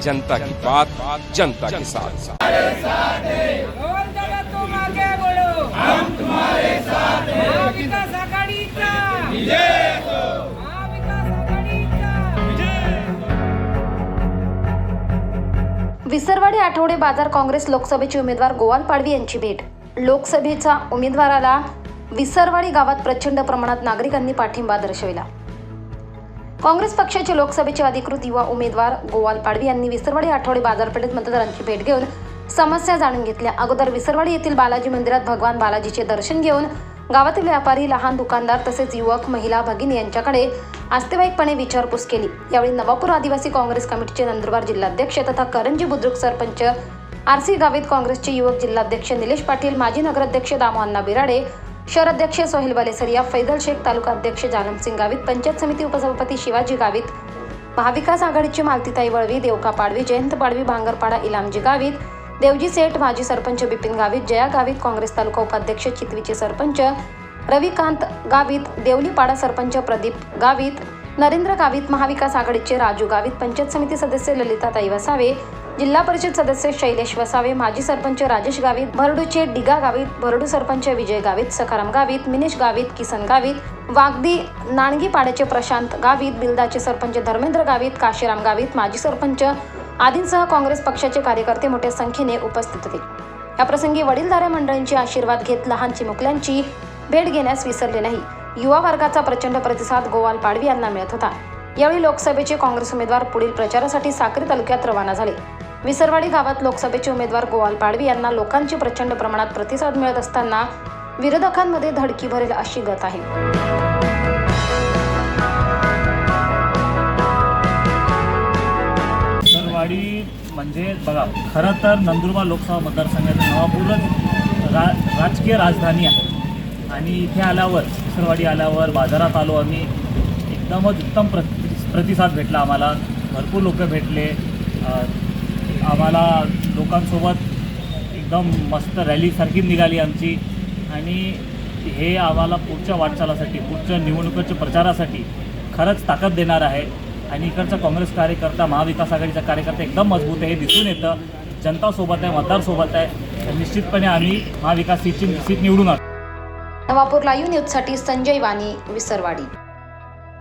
जनता की बात जनता के साथ। हैं। विसरवाडी आठवडे बाजार काँग्रेस लोकसभेचे उमेदवार गोवाल पाडवी यांची भेट. लोकसभेचा उमेदवाराला विसरवाडी गावात प्रचंड प्रमाणात नागरिकांनी पाठिंबा दर्शविला. काँग्रेस पक्षाचे लोकसभेचे अधिकृत युवा उमेदवार गोवाल पाडवी यांनी विसरवाडी आठवडे बाजारपेठेत मतदारांची भेट घेऊन समस्या जाणून घेतल्या. अगोदर विसरवाडी येथील बालाजी मंदिरात भगवान बालाजीचे दर्शन घेऊन गावातील व्यापारी लहान दुकानदार तसेच युवक महिला भगिनी यांच्याकडे आस्तेवाईकपणे विचारपूस केली. यावेळी नवापूर आदिवासी काँग्रेस कमिटीचे नंदुरबार जिल्हाध्यक्ष तथा करंजी बुद्रुक सरपंच आर सी गावित काँग्रेसचे युवक जिल्हाध्यक्ष निलेश पाटील माजी नगराध्यक्ष दामोअण्णा बिराडे शहर अध्यक्ष सोहेल बलेसरिया फैदल शेख तालुका अध्यक्ष जानमसिंग गावित पंचायत समिती उपसभापती शिवाजी गावित महाविकास आघाडीची मालतीताई वळवी देवका पाडवी जयंत पाडवी भांगरपाडा इलामजी गावित देवजी सेठ माजी सरपंच बिपिन गावित जया गावित काँग्रेस तालुका उपाध्यक्ष चितवीचे सरपंच रविकांत गावित देवलीपाडा सरपंच प्रदीप गावित नरेंद्र गावित महाविकास आघाडीचे राजू गावित पंचायत समिती सदस्य ललिताताई वसावे जिल्हा परिषद सदस्य शैलेश वसावे माजी सरपंच राजेश गावित भरडूचे डिगा गावित भरडू सरपंच विजय गावित सखाराम गावित मिनेश गावित किसन गावित वागदी नाणगी पाड्याचे प्रशांत गावित बिल्दाचे सरपंच धर्मेंद्र गावित काशीराम गावित माजी सरपंच आदींसह काँग्रेस पक्षाचे कार्यकर्ते मोठ्या संख्येने उपस्थित होते. याप्रसंगी वडीलधाऱ्या मंडळींचे आशीर्वाद घेत लहान चिमुकल्यांची भेट घेण्यास विसरले नाही. युवा वर्गाचा प्रचंड प्रतिसाद गोवाल पाडवी यांना मिळत होता. यावेळी लोकसभेचे काँग्रेस उमेदवार पुढील प्रचारासाठी साक्री तालुक्यात रवाना झाले. विसरवाडी गावात लोकसभेचे उमेदवार गोवाल पाडवी यांना लोकांची प्रचंड प्रमाणात प्रतिसाद मिळत असताना विरोधकांमध्ये धडकी भरेल अशी गत आहे. म्हणजे बघा खरं तर नंदुरबार लोकसभा मतदारसंघाचं नवापूरच रा राजकीय राजधानी आहे. आणि इथे आल्यावर सरवाडी आल्यावर बाजारात आलो आम्ही. एकदमच उत्तम प्र प्रतिसाद भेटला आम्हाला. भरपूर लोक भेटले. आम्हाला लोकांसोबत एकदम मस्त रॅलीसारखी निघाली आमची. आणि हे आम्हाला पुढच्या वाटचालासाठी पुढच्या निवडणुकीच्या प्रचारासाठी खरंच ताकद देणार आहे. आणि इकडचा काँग्रेस कार्यकर्ता महाविकास आघाडीचा कार्यकर्ता एकदम मजबूत आहे. हे दिसून येतं. जनतासोबत आहे मतदारसोबत आहे. निश्चितपणे आम्ही महाविकास सीटची सीट निवडून आहोत नवापूर लाईव्ह न्यूजसाठी संजय वाणी विसरवाडी.